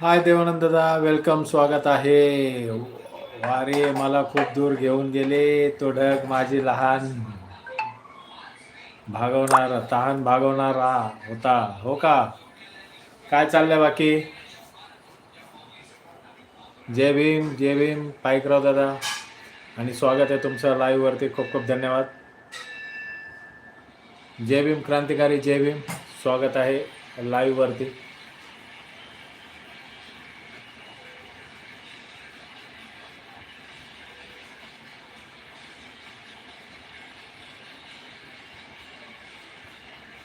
हाय देवानंद दादा वेलकम स्वागत आहे वारे मला खूप दूर घेऊन गेले. तो ढग माझी लहान भागवणार तहान भागवणारा होता. हो का? काय चाललंय बाकी? जय भीम जय भीम. पाईकराव दादा. आणि स्वागत आहे तुमचं लाईव्हवरती खूप खूप धन्यवाद. जय भीम क्रांतिकारी जय भीम. स्वागत आहे लाईव्हवरती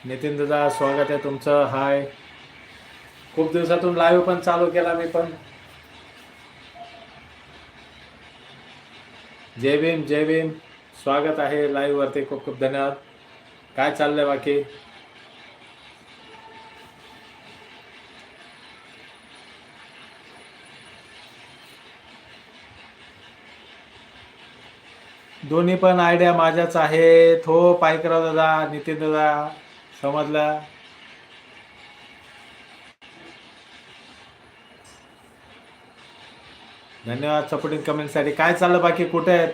नितीन दादा स्वागत आहे तुमचं. हाय. खूप दिवसातून लाईव्ह पण चालू केला मी पण. जय भीम जय भीम. स्वागत आहे लाईव्ह वरती. खूप खूप धन्यवाद. काय चाललंय बाकी? दोन्ही पण आयडिया माझ्याच आहेत. हो पायकराव दादा नितीन दादा समजला? धन्यवाद सपोर्टिंग कमेंटसाठी काय चाललं बाकी? कुठे आहेत?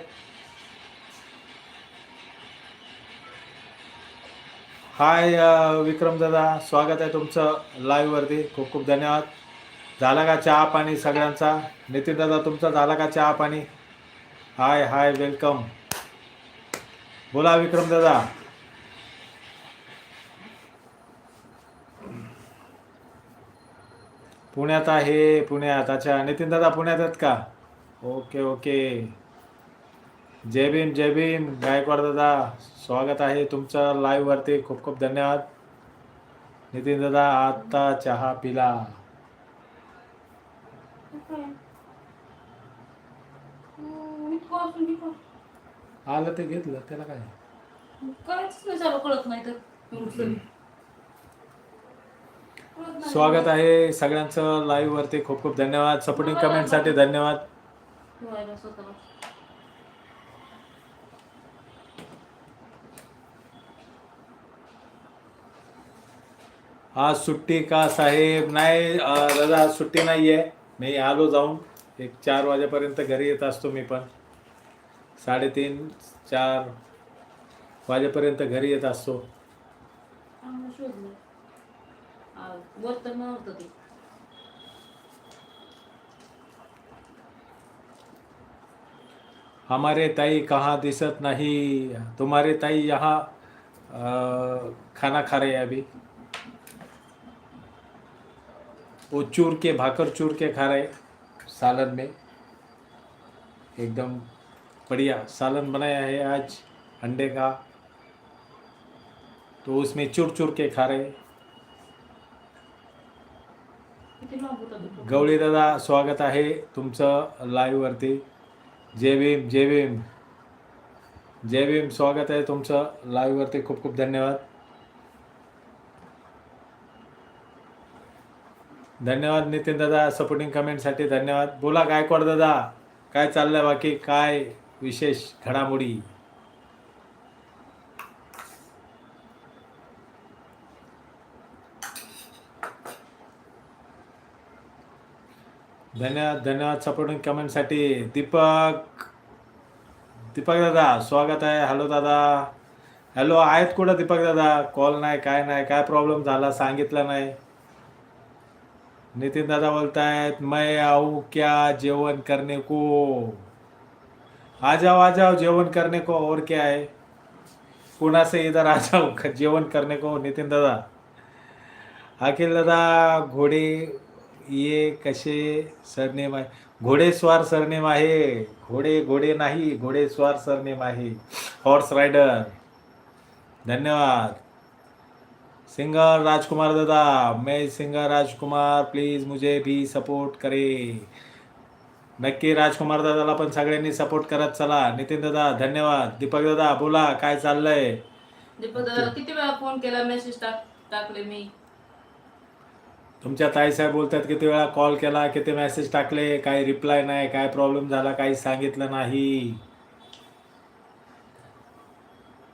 हाय uh, विक्रम दादा. स्वागत आहे तुमचं लाईव्ह वरती. खूप खूप धन्यवाद. झाला का चहा पाणी सगळ्यांचा? नितीन दादा तुमचा झाला का चहा पाणी? हाय हाय वेलकम बोला विक्रम दादा. पुण्यात आहे पुण्यात. अच्छा नितीन दादा पुण्यात आहेत का? Okay okay. जय भीम जय भीम. गायकवाड दादा स्वागत आहे तुमचं लाईव्ह वरती. खूप खूप धन्यवाद. नितीन दादा आता चहा पिला. आलं ते घेतलं त्याला काय? नाही झालं कळत नाही तर. स्वागत आहे सगळ्यांचं लाईव्ह वरती. खूप खूप धन्यवाद. सपोर्टिंग कमेंटसाठी धन्यवाद. आज सुट्टी का साहेब? नाही दादा आज सुट्टी नाही आहे मी आलो जाऊन. एक चार वाजेपर्यंत घरी येत असतो मी पण. साडेतीन चार वाजेपर्यंत घरी येत असतो. तर नव्हतं ते. हमारे ताई कहाँ दिसत नहीं, तुम्हारे ताई यहाँ खाना खा रहे हैं अभी। वो चूर के, भाकर चूर के खा रहे सालन में। एकदम बढ़िया सालन बनाया है आज, अंडे का। तो उसमें चूर चूर के खा रहे। गवळी दादा स्वागत आहे तुमचं लाईव्हवरती जय भीम जय भीम. जय भीम स्वागत आहे तुमचं लाईव्हवरती खूप खूप धन्यवाद. धन्यवाद नितीन दादा सपोर्टिंग कमेंटसाठी धन्यवाद. बोला गायकवाड दादा काय चाललंय बाकी? काय विशेष? घडामोडी? धन्यवाद धन्यवाद सपोर्टिंग कमेंटसाठी. दीपक दीपक दादा स्वागत आहे. हॅलो दादा. हॅलो आहेत कुठं दीपक दादा? कॉल नाही काय नाही काय प्रॉब्लेम झाला? सांगितलं नाही. नितीन दादा बोलतायत मैं आऊ क्या जेवण करने को? आ जाओ आ जाओ जेवण करने को और क्या है पुणे से इधर आ जाओ जेवण करने को नितीन दादा. अखिल दादा घोडे ये कसे सरनेम आहे? घोडेस्वार सरनेम आहे. घोडे घोडे नाही घोडेस्वार सरनेम आहे. हॉर्स रायडर धन्यवाद. सिंगर राजकुमार दादा मैं सिंगर राजकुमार प्लीज मुझे भी सपोर्ट करे. नक्की राजकुमार दादाला पण सगळ्यांनी सपोर्ट करत चला. नितीन दादा धन्यवाद. दीपक दादा बोला काय चाललंय? दीपक दादा किती वेळा फोन केला? मेसेज टाक टाकले मी. तुमच्या ताईसाहेब बोलतात किती वेळा कॉल केला किती मेसेज टाकले काही रिप्लाय नाही काय प्रॉब्लेम झाला काही सांगितलं नाही.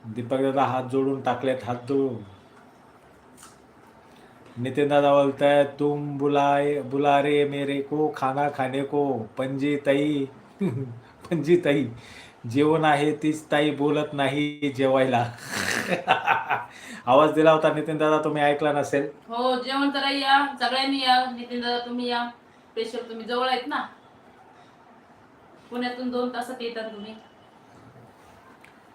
दीपक दादा हात जोडून टाकलेत हात जोडून. नितिन दादा बोलताय तुम बुलाय बुला रे मेरे को खाना खाने को पंजी तई. पंजी तई. जेवण आहे तीच ताई बोलत नाही जेवायला. आवाज दिला होता नितिन दादा तुम्ही ऐकला नसेल. हो जेवण करायला या सगळ्यांनी या. नितीन दादा तुम्ही या. स्पेशल तुम्ही जवळ आहेत ना? पुण्यातून दोन तासात येतात तुम्ही.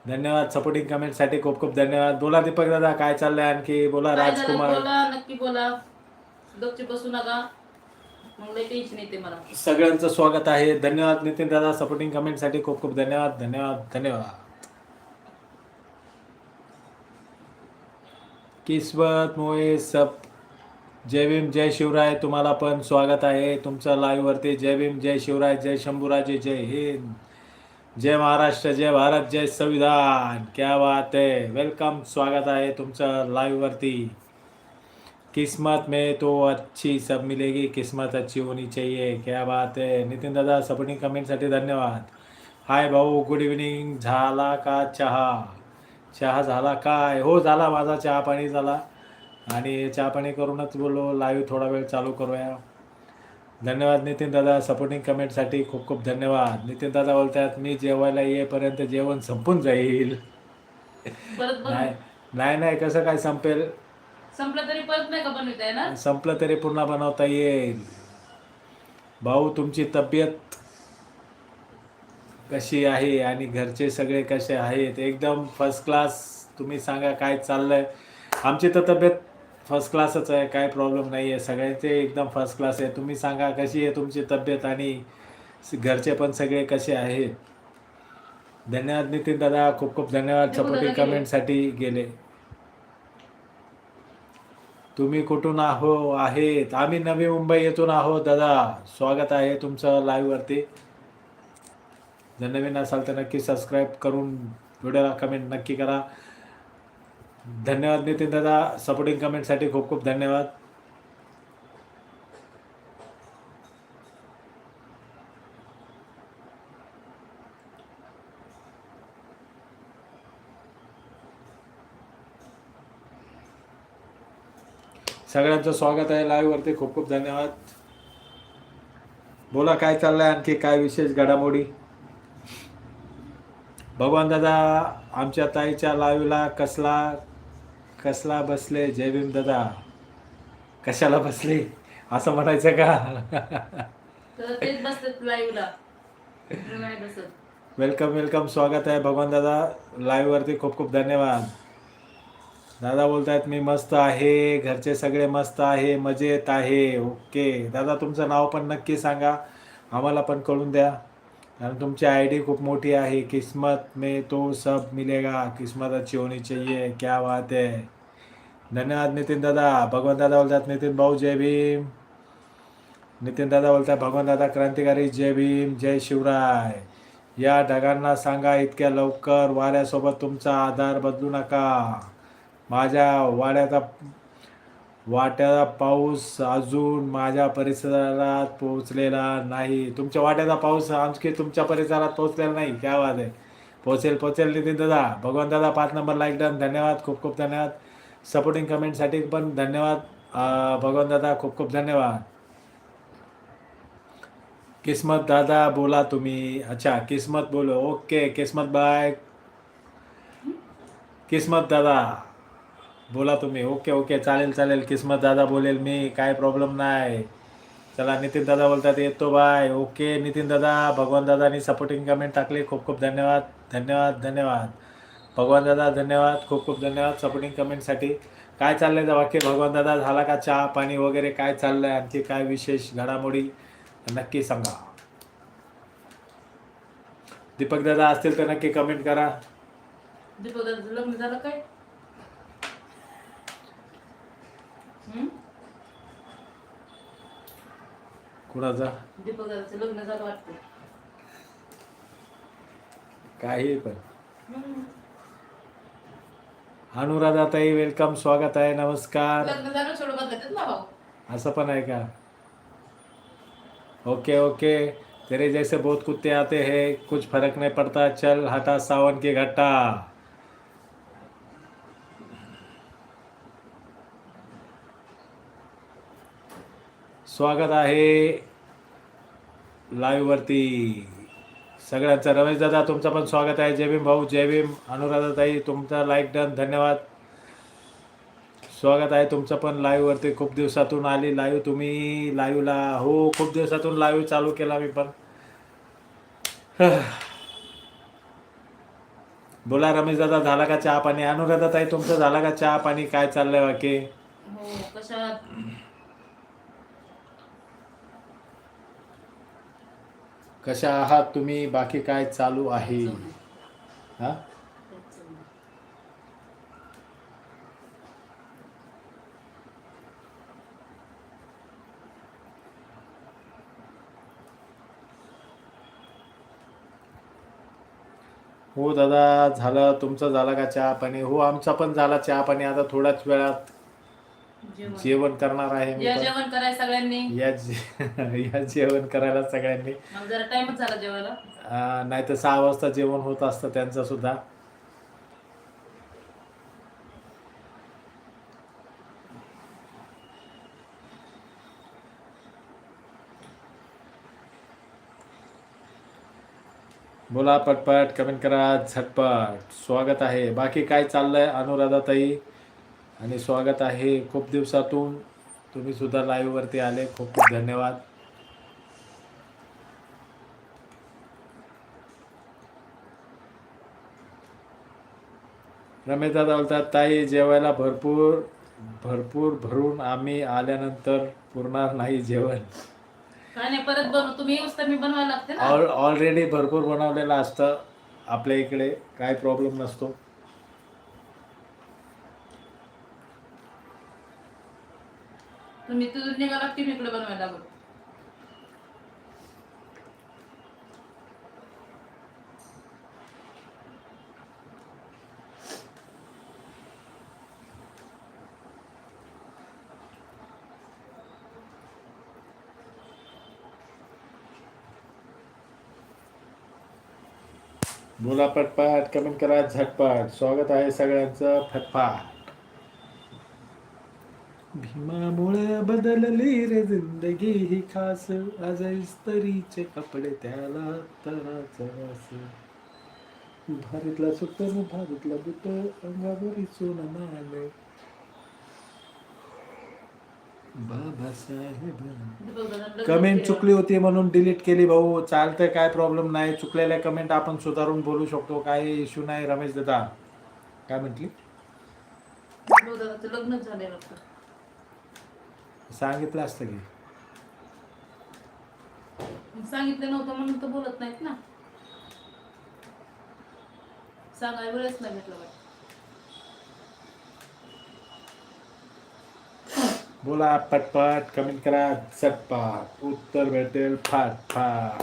धन्यवाद. सपोर्टिंग कमेंटसाठी खूप खूप धन्यवाद. बोला दीपक दादा काय चाललंय आणखी? बोला काय झालं? राजकुमार बोला नक्की बोला. गपची बसू नका. मग टेन्शन येते मला. सगळ्यांचं स्वागत आहे. धन्यवाद नितीन दादा सपोर्टिंग कमेंटसाठी खूप खूप धन्यवाद. धन्यवाद धन्यवाद. किस्मत मोहे सब. जय भीम जय शिवराय. तुम्हाला पण स्वागत आहे. तुमचं लाईव्ह वरती जय भीम जय शिवराय जय शंभूराजे जय हिंद. जय महाराष्ट्र जय भारत जय संविधान. क्या बात है वेलकम स्वागत आहे तुमचं लाईव्ह वरती. किस्मत में तो अच्छी सब मिलेगी किस्मत अच्छी होनी चाहिए। क्या बात है। नितिन दादा सपोर्टिंग कमेंटसाठी धन्यवाद। हाय भाऊ गुड इव्हनिंग झाला का चहा? चहा झाला काय? हो झाला माझा चहा पाणी झाला. आणि चहा पाणी करूनच बोललो लाईव्ह थोडा वेळ चालू करूया. धन्यवाद नितीन दादा सपोर्टिंग कमेंटसाठी खूप खूप धन्यवाद. नितीन दादा बोलतात मी जेवायला येईपर्यंत जेवण संपून जाईल. नाही नाही कसं काय संपेल? संपलं तरी परत नाही का बनवता येणार? संपलं तरी पुन्हा बनवता येईल. भाऊ तुमची तब्येत कशी आहे आणि घरचे सगळे कसे आहेत? एकदम फर्स्ट क्लास तुम्ही सांगा काय चाललंय? आमची तर तब्येत फर्स्ट क्लासच आहे काय प्रॉब्लेम नाही आहे सगळ्यांचे एकदम फर्स्ट क्लास आहे. तुम्ही सांगा कशी आहे तुमची तब्येत आणि घरचे पण सगळे कसे आहेत? धन्यवाद नितीन दादा. खूप खूप धन्यवाद सपोर्टिंग. कमेंटसाठी गेले. तुम्ही कुठून आहो आहेत? आम्ही नवी मुंबई येथून आहोत दादा. स्वागत आहे तुमचं लाईव्हवरती जर नवीन असाल तर नक्की सबस्क्राईब करून व्हिडिओला कमेंट नक्की करा. धन्यवाद नितीन दादा. सपोर्टिंग कमेंटसाठी खूप खूप धन्यवाद. सगळ्यांचं स्वागत आहे लाईव्ह वरती खूप खूप धन्यवाद. बोला काय चाललंय आणखी? काय विशेष घडामोडी? भगवान दादा आमच्या ताईच्या लाईव्हला कसला कसला बसले? जय भीम दादा. कशाला बसले? असं म्हणायचं का? Welcome welcome. स्वागत आहे भगवान दादा. लाईव्ह वरती खूप खूप धन्यवाद. दादा बोलतायत मी मस्त आहे घरचे सगळे मस्त आहे मजेत आहे. ओके. दादा तुमचं नाव पण नक्की सांगा. आम्हाला पण कळून द्या. कारण तुमची आय डी खूप मोठी आहे. किस्मत में तो सब मिलेगा. किस्मत अच्छी होनी चाहिए. क्या बात है. धन्यवाद नितीन दादा. भगवान दादा बोलतात नितीन भाऊ जय भीम. नितीन दादा बोलतात भगवान दादा क्रांतिकारी जय भीम जय शिवराय. या ढगांना सांगा इतक्या लवकर. वाऱ्यासोबत तुमचा आधार बदलू नका. माझ्या वाड्याचा वाट्याचा पाऊस अजून माझ्या परिसरात पोहोचलेला नाही. तुमच्या वाट्याचा पाऊस आणखी तुमच्या परिसरात पोहोचलेला नाही. क्या वाद आहे. पोहोचेल पोहोचेल नितीन दादा. भगवान दादा पाच नंबर लाईक डन धन्यवाद खूप खूप धन्यवाद. सपोर्टिंग कमेंटसाठी पण धन्यवाद. भगवान दादा खूप खूप धन्यवाद. किस्मत दादा बोला तुम्ही. अच्छा किस्मत बोलो. ओके किस्मत बाय. किस्मत दादा. बोला तुम्ही. Okay okay. चालेल चालेल. किस्मत दादा बोलेल मी काय प्रॉब्लेम नाही. चला नितीन दादा बोलतात येतो बाय. ओके नितीन दादा भगवान दादानी सपोर्टिंग कमेंट टाकले. खूप खूप धन्यवाद धन्यवाद धन्यवाद. भगवान दादा धन्यवाद खूप खूप धन्यवाद सपोर्टिंग कमेंटसाठी काय चाललंय जा बाकी भगवान दादा झाला का चहा पाणी वगैरे काय चाललंय? आणखी काय विशेष घडामोडी? नक्की सांगा. दीपक दादा असतील तर नक्की कमेंट करा. दीपक दादा लग्न झालं काय हम्म? कुणाचा? दीपक दादाचं लग्न झालं वाटतं. काही पण. हम्म. अनुराधाताई वेलकम स्वागत आहे नमस्कार. लग्न झालं सोडून बदलतात ना भाऊ. असं पण आहे का? Okay okay. तेरे जैसे बहुत कुत्ते आते हैं कुछ फर्क नहीं पड़ता चल हटा सावन की घट्टा. स्वागत आहे लाईववरती सगळ्यांचं रमेश दादा तुमचं पण स्वागत आहे. जय भीम भाऊ जय भीम. अनुराधाताई तुमचा लाईक डन धन्यवाद. स्वागत आहे तुमचं पण लाईववरती खूप दिवसातून आली लाईव्ह तुम्ही लाईव्हला हो खूप दिवसातून लाईव्ह चालू केला मी पण. बोला रमेश दादा झाला का चहा पाणी? अनुराधाताई तुमचं झाला का चहा पाणी? काय चाललंय बाकी? हो, कशा आहात तुम्ही? बाकी काय चालू आहे? हा? हो दादा झालं. तुमचं झालं का चहा पाणी? हो आमचा पण झाला चहा पाणी. आता थोड्याच वेळात जेवण. करणार आहे मी या पण. जेवण कराय सगळ्यांनी. या जे- या जेवण करायला सगळ्यांनी. मग जरा टाइमच झाला जेवायला. नाही तर सहा वाजता जेवण होत असतं त्यांचं सुद्धा बोला पटपट कमेंट करा झटपट. स्वागत आहे. बाकी काय चाललंय अनुराधाताई? आणि स्वागत आहे खूप दिवसातून. तुम्ही सुद्धा लाईव्ह वरती आले. खूप खूप धन्यवाद. रमेश दादा बोलतात ताई जेवायला भरपूर भरपूर भरून आम्ही आल्यानंतर पुरणार नाही जेवण. परत बनव. तुम्ही बनवायला लागते ऑलरेडी भरपूर बनवलेलं असतं आपल्या इकडे. काय प्रॉब्लेम नसतो. तुम्ही तिथून निघाला की? मी इकडे बनवायला लागलो. बोला पटपट कमेंट करा झटपट. स्वागत आहे सगळ्यांचं. फटफाट. भीमामुळे बदलली रे जिंदगी ही खास. आज इस्त्रीचे कपडे त्याला तराच वास. भारीतला सुट भारीतला बुट अंगावरी सोन नाणे बाबासाहेब. कमेंट चुकली होती म्हणून डिलीट केली भाऊ. चालतंय काय प्रॉब्लेम नाही. चुकलेल्या कमेंट आपण सुधारून बोलू शकतो. काही इश्यू नाही रमेश दादा. काय म्हटली? लग्न झाले सांगितलं असतं की. सांगितलं नव्हतं म्हणून तर बोलत नाहीत ना. सांगायला वेळच नाही भेटला वाटतं. बोला पटपट कमेंट करा झटपट. उत्तर भेटेल फाट फाट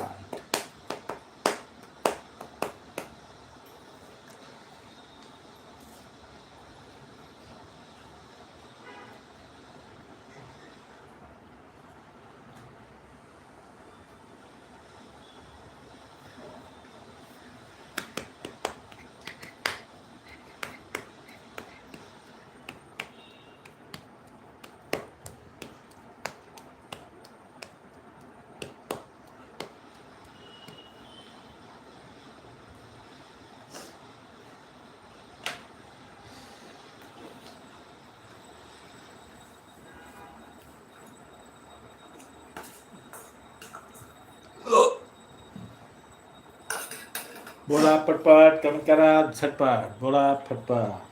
बोला पटपट कमेंट करा झटपट. बोला फटपट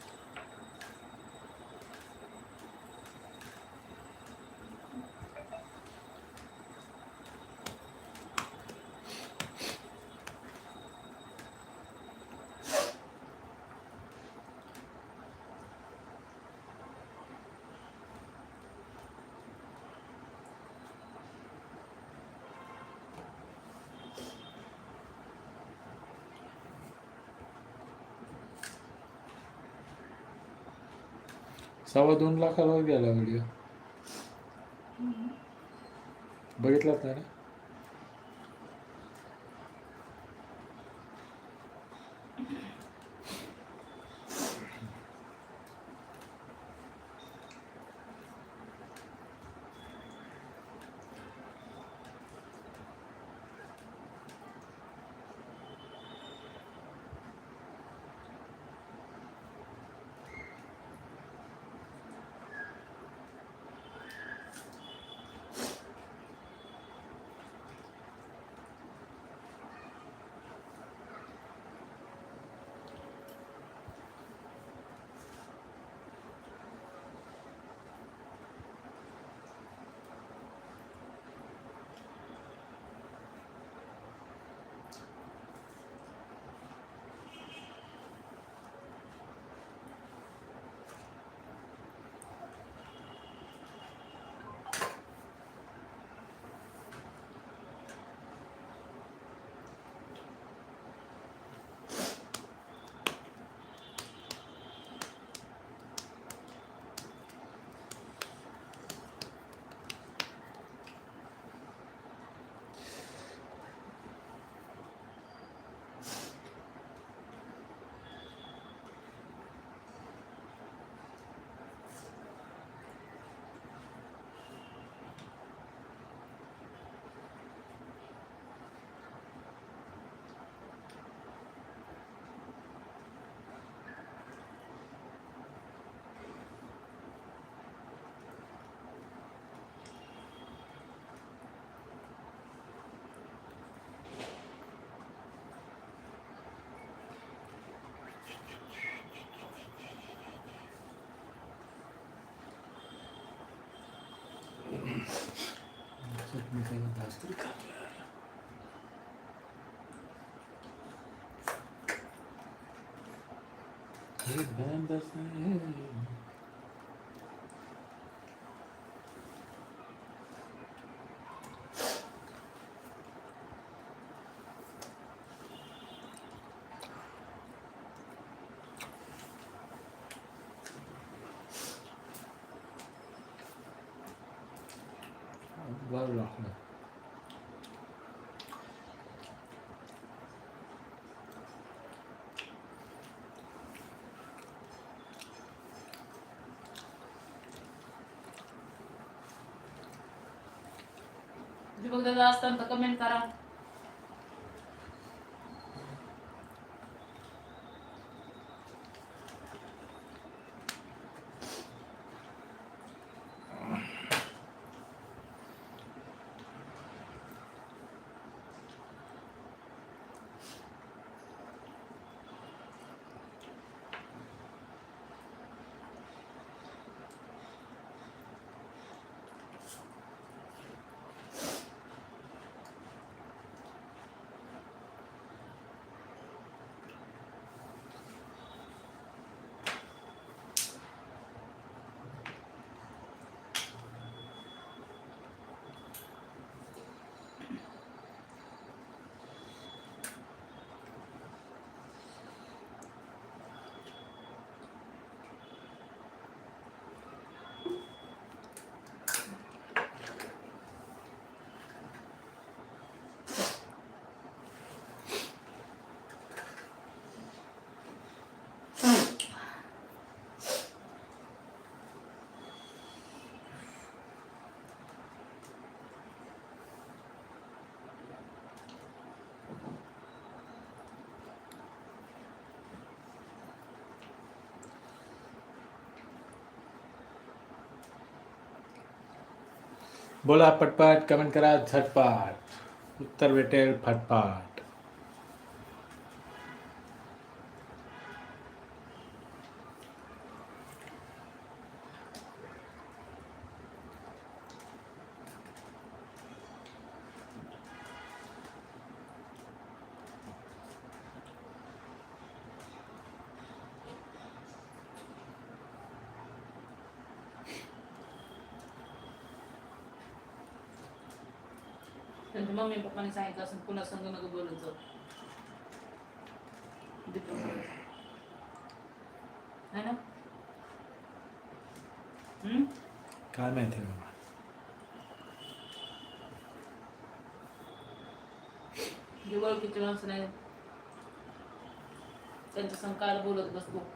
सव्वा दोन लाखाला गेला व्हिडिओ बघितलात नाही ना मी काही म्हणतो आज तरी खाल्लं. हे बंदच नाही. बरं लागलं दीपक दादा असताना बोला पटपट कमेंट करा झटपाट. उत्तर भेटेल फटपाट त्यांच्या मम्मी पप्पाने सांगितलं असं पुन्हा संग नको बोलत जाऊ. ना? काय माहिती बाबा? ओळखीचे माणसं नाही. त्यांच्या संग काय बोलत बसतो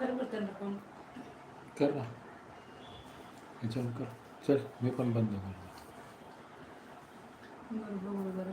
कर बरं फोन कर ना. ह्याच्यावर कर. चल मी पण बंद करतो बरं बघू बरं.